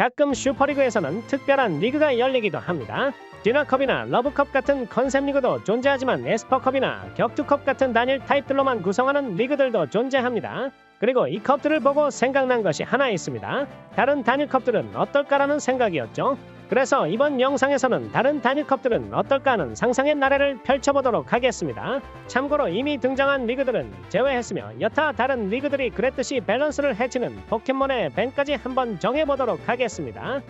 가끔 슈퍼리그에서는 특별한 리그가 열리기도 합니다. 디너컵이나 러브컵 같은 컨셉 리그도 존재하지만 에스퍼컵이나 격투컵 같은 단일 타입들로만 구성하는 리그들도 존재합니다. 그리고 이 컵들을 보고 생각난 것이 하나 있습니다. 다른 단일 컵들은 어떨까라는 생각이었죠. 그래서 이번 영상에서는 다른 단일 컵들은 어떨까 하는 상상의 나래를 펼쳐보도록 하겠습니다. 참고로 이미 등장한 리그들은 제외했으며 여타 다른 리그들이 그랬듯이 밸런스를 해치는 포켓몬의 밴까지 한번 정해보도록 하겠습니다.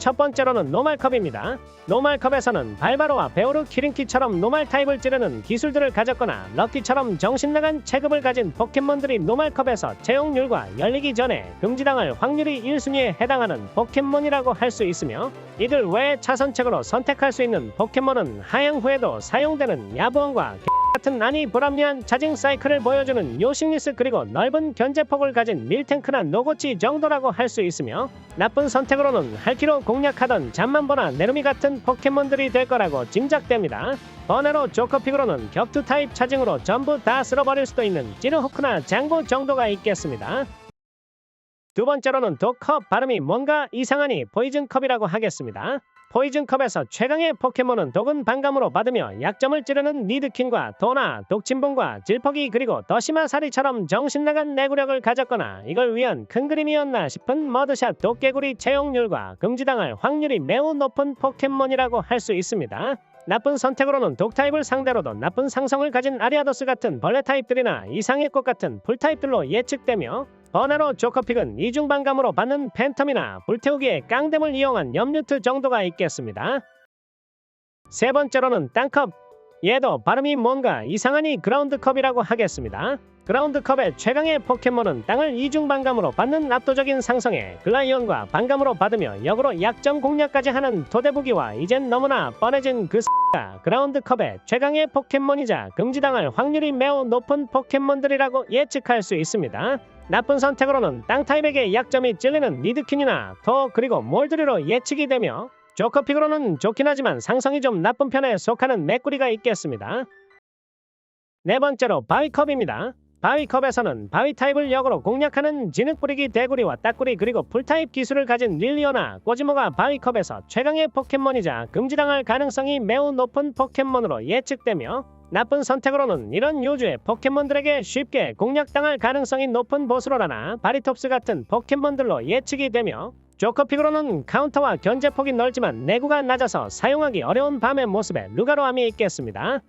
첫 번째로는 노말컵입니다. 노말컵에서는 발바로와 베오르 키링키처럼 노말 타입을 찌르는 기술들을 가졌거나 럭키처럼 정신나간 체급을 가진 포켓몬들이 노말컵에서 채용률과 열리기 전에 금지당할 확률이 1순위에 해당하는 포켓몬이라고 할 수 있으며 이들 외에 차선책으로 선택할 수 있는 포켓몬은 하향 후에도 사용되는 야부원과 같은 안이 불합리한 차징 사이클을 보여주는 요식리스 그리고 넓은 견제폭을 가진 밀탱크나 노고치 정도라고 할 수 있으며 나쁜 선택으로는 할키로 공략하던 잠만보나 네루미 같은 포켓몬들이 될 거라고 짐작됩니다. 번외로 조커픽으로는 격투 타입 차징으로 전부 다 쓸어버릴 수도 있는 찌르호크나 장고 정도가 있겠습니다. 두 번째로는 도컵 발음이 뭔가 이상하니 포이즌컵이라고 하겠습니다. 포이즌컵에서 최강의 포켓몬은 독은 반감으로 받으며 약점을 찌르는 니드킨과 도나, 독침봉과 질퍽이 그리고 더시마사리처럼 정신나간 내구력을 가졌거나 이걸 위한 큰 그림이었나 싶은 머드샷 도깨구리 채용률과 금지당할 확률이 매우 높은 포켓몬이라고 할 수 있습니다. 나쁜 선택으로는 독타입을 상대로도 나쁜 상성을 가진 아리아도스 같은 벌레 타입들이나 이상의 꽃 같은 풀타입들로 예측되며 번외로 조커픽은 이중반감으로 받는 팬텀이나 불태우기의 깡댐을 이용한 염류트 정도가 있겠습니다. 세 번째로는 땅컵. 얘도 발음이 뭔가 이상하니 그라운드컵이라고 하겠습니다. 그라운드컵의 최강의 포켓몬은 땅을 이중반감으로 받는 압도적인 상성에 글라이온과 반감으로 받으며 역으로 약점 공략까지 하는 도대부기와 이젠 너무나 뻔해진 그 X가 그라운드컵의 최강의 포켓몬이자 금지당할 확률이 매우 높은 포켓몬들이라고 예측할 수 있습니다. 나쁜 선택으로는 땅 타입에게 약점이 찔리는 니드킨이나 더 그리고 몰드리로 예측이 되며 조커픽으로는 좋긴 하지만 상성이 좀 나쁜 편에 속하는 메꾸리가 있겠습니다. 네 번째로 바위컵입니다. 바위컵에서는 바위 타입을 역으로 공략하는 진흙뿌리기 대구리와 딱구리 그리고 풀타입 기술을 가진 릴리오나 꼬지모가 바위컵에서 최강의 포켓몬이자 금지당할 가능성이 매우 높은 포켓몬으로 예측되며 나쁜 선택으로는 이런 요주의 포켓몬들에게 쉽게 공략당할 가능성이 높은 보스로라나 바리톱스 같은 포켓몬들로 예측이 되며 조커픽으로는 카운터와 견제폭이 넓지만 내구가 낮아서 사용하기 어려운 밤의 모습에 루가로함이 있겠습니다.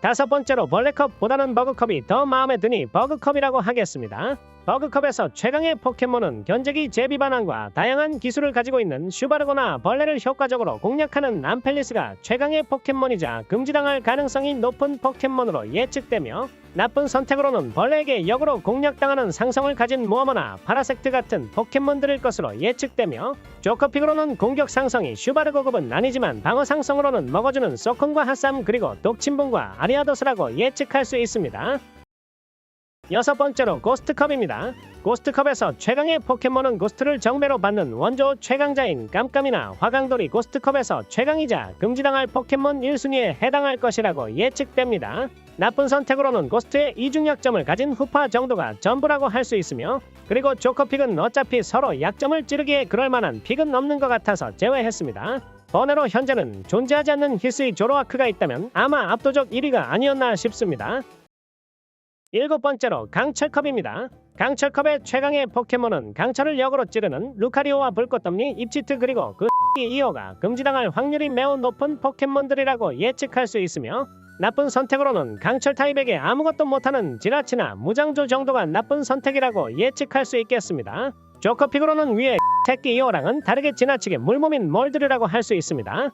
다섯 번째로 벌레컵보다는 버그컵이 더 마음에 드니 버그컵이라고 하겠습니다. 버그컵에서 최강의 포켓몬은 견제기 제비 반환과 다양한 기술을 가지고 있는 슈바르거나 벌레를 효과적으로 공략하는 암펠리스가 최강의 포켓몬이자 금지당할 가능성이 높은 포켓몬으로 예측되며 나쁜 선택으로는 벌레에게 역으로 공략당하는 상성을 가진 모어머나 파라섹트 같은 포켓몬들일 것으로 예측되며 조커픽으로는 공격 상성이 슈바르고급은 아니지만 방어 상성으로는 먹어주는 소콘과 핫삼 그리고 독침봉과 아리아도스라고 예측할 수 있습니다. 여섯 번째로 고스트컵입니다. 고스트컵에서 최강의 포켓몬은 고스트를 정배로 받는 원조 최강자인 깜깜이나 화강돌이 고스트컵에서 최강이자 금지당할 포켓몬 1순위에 해당할 것이라고 예측됩니다. 나쁜 선택으로는 고스트의 이중 약점을 가진 후파 정도가 전부라고 할 수 있으며 그리고 조커픽은 어차피 서로 약점을 찌르기에 그럴 만한 픽은 없는 것 같아서 제외했습니다. 번외로 현재는 존재하지 않는 히스이 조로아크가 있다면 아마 압도적 1위가 아니었나 싶습니다. 일곱 번째로 강철컵입니다. 강철컵의 최강의 포켓몬은 강철을 역으로 찌르는 루카리오와 불꽃덤니, 입치트 그리고 그 이어가 금지당할 확률이 매우 높은 포켓몬들이라고 예측할 수 있으며 나쁜 선택으로는 강철 타입에게 아무것도 못하는 지라치나 무장조 정도가 나쁜 선택이라고 예측할 수 있겠습니다. 조커픽으로는 위에 새끼 이어랑은 다르게 지나치게 물몸인 몰드르라고 할 수 있습니다.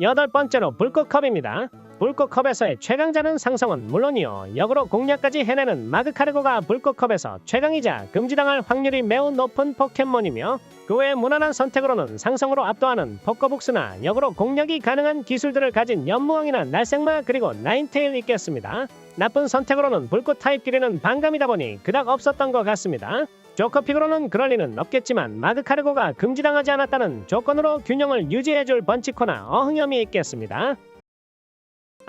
여덟 번째로 불꽃컵입니다. 불꽃컵에서의 최강자는 상성은 물론이요 역으로 공략까지 해내는 마그카르고가 불꽃컵에서 최강이자 금지당할 확률이 매우 높은 포켓몬이며 그 외 무난한 선택으로는 상성으로 압도하는 포커북스나 역으로 공략이 가능한 기술들을 가진 연무왕이나 날생마 그리고 나인테일 있겠습니다. 나쁜 선택으로는 불꽃 타입끼리는 반감이다 보니 그닥 없었던 것 같습니다. 조커픽으로는 그럴 리는 없겠지만 마그카르고가 금지당하지 않았다는 조건으로 균형을 유지해줄 번치코나 어흥염이 있겠습니다.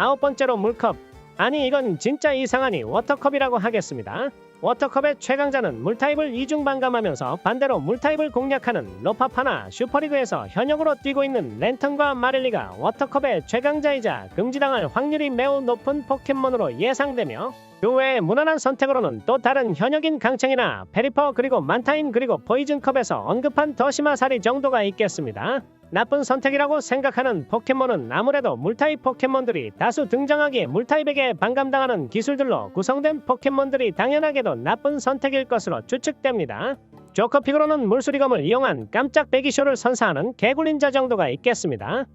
아홉 번째로 물컵. 아니 이건 진짜 이상하니 워터컵이라고 하겠습니다. 워터컵의 최강자는 물타입을 이중반감하면서 반대로 물타입을 공략하는 로파파나 슈퍼리그에서 현역으로 뛰고 있는 랜턴과 마릴리가 워터컵의 최강자이자 금지당할 확률이 매우 높은 포켓몬으로 예상되며 그 외에 무난한 선택으로는 또 다른 현역인 강창이나 페리퍼 그리고 만타인 그리고 포이즌컵에서 언급한 더시마사리 정도가 있겠습니다. 나쁜 선택이라고 생각하는 포켓몬은 아무래도 물타입 포켓몬들이 다수 등장하기에 물타입에게 반감당하는 기술들로 구성된 포켓몬들이 당연하게도 나쁜 선택일 것으로 추측됩니다. 조커픽으로는 물수리검을 이용한 깜짝 배기쇼를 선사하는 개굴린자 정도가 있겠습니다.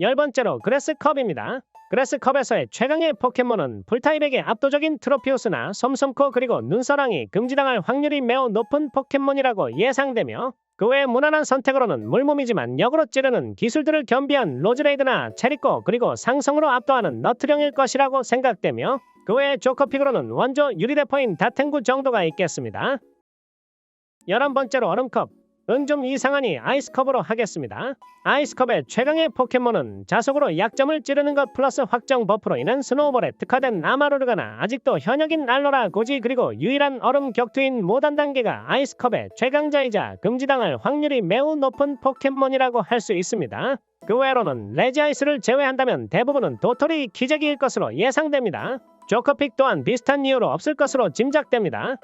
열 번째로 그레스컵입니다. 그레스컵에서의 최강의 포켓몬은 풀타입에게 압도적인 트로피우스나 솜솜코 그리고 눈사랑이 금지당할 확률이 매우 높은 포켓몬이라고 예상되며 그 외 무난한 선택으로는 물몸이지만 역으로 찌르는 기술들을 겸비한 로즈레이드나 체리코 그리고 상성으로 압도하는 너트령일 것이라고 생각되며 그외 조커픽으로는 원조 유리대포인 다탱구 정도가 있겠습니다. 열한 번째로 얼음컵 은 좀 이상하니 아이스컵으로 하겠습니다. 아이스컵의 최강의 포켓몬은 자속으로 약점을 찌르는 것 플러스 확정 버프로 인한 스노우볼에 특화된 아마루르가나 아직도 현역인 알로라 고지 그리고 유일한 얼음 격투인 모단 단계가 아이스컵의 최강자이자 금지당할 확률이 매우 높은 포켓몬이라고 할 수 있습니다. 그 외로는 레지아이스를 제외한다면 대부분은 도토리 기재기일 것으로 예상됩니다. 조커픽 또한 비슷한 이유로 없을 것으로 짐작됩니다.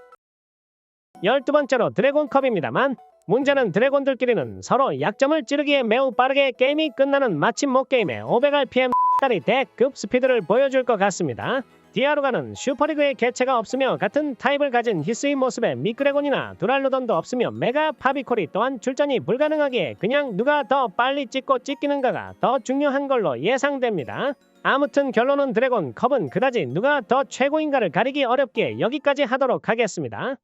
열두 번째로 드래곤컵입니다만 문제는 드래곤들끼리는 서로 약점을 찌르기에 매우 빠르게 게임이 끝나는 마침 못 게임에 500rpm 딸이 대급 스피드를 보여줄 것 같습니다. 디아루가는 슈퍼리그의 개체가 없으며 같은 타입을 가진 히스의 모습에 미크레곤이나 두랄로돈도 없으며 메가 파비콜이 또한 출전이 불가능하기에 그냥 누가 더 빨리 찍고 찍히는가가 더 중요한 걸로 예상됩니다. 아무튼 결론은 드래곤 컵은 그다지 누가 더 최고인가를 가리기 어렵기에 여기까지 하도록 하겠습니다.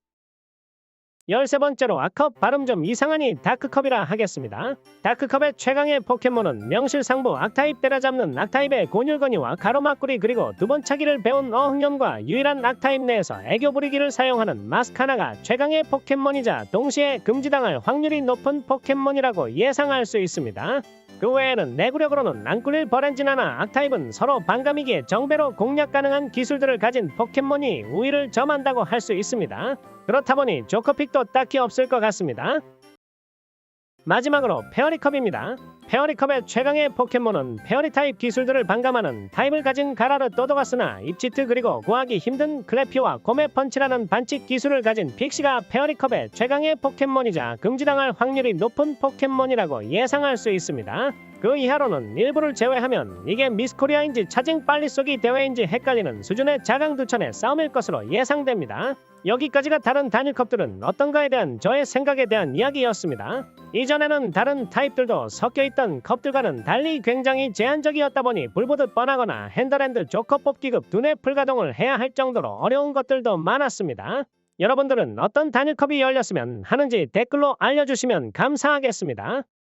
열세 번째로 아컵 발음 좀 이상하니 다크컵이라 하겠습니다. 다크컵의 최강의 포켓몬은 명실상부 악타입 때려잡는 악타입의 곤율건이와 가로막구리 그리고 두 번 차기를 배운 어흥염과 유일한 악타입 내에서 애교 부리기를 사용하는 마스카나가 최강의 포켓몬이자 동시에 금지당할 확률이 높은 포켓몬이라고 예상할 수 있습니다. 그 외에는 내구력으로는 안 꿀릴 버렌지나나 악타입은 서로 반감이기에 정배로 공략 가능한 기술들을 가진 포켓몬이 우위를 점한다고 할 수 있습니다. 그렇다 보니 조커픽도 딱히 없을 것 같습니다. 마지막으로 페어리컵입니다. 페어리컵의 최강의 포켓몬은 페어리 타입 기술들을 반감하는 타입을 가진 가라르 또도가스나 입치트 그리고 구하기 힘든 클레피와 고메 펀치라는 반칙 기술을 가진 픽시가 페어리컵의 최강의 포켓몬이자 금지당할 확률이 높은 포켓몬이라고 예상할 수 있습니다. 그 이하로는 일부를 제외하면 이게 미스코리아인지 차징 빨리 쏘기 대회인지 헷갈리는 수준의 자강두천의 싸움일 것으로 예상됩니다. 여기까지가 다른 단일컵들은 어떤가에 대한 저의 생각에 대한 이야기였습니다. 이전에는 다른 타입들도 섞여 있던 컵들과는 달리 굉장히 제한적이었다 보니 불보듯 뻔하거나 핸들핸드 조커 뽑기급 두뇌 불가동을 해야 할 정도로 어려운 것들도 많았습니다. 여러분들은 어떤 단일컵이 열렸으면 하는지 댓글로 알려주시면 감사하겠습니다.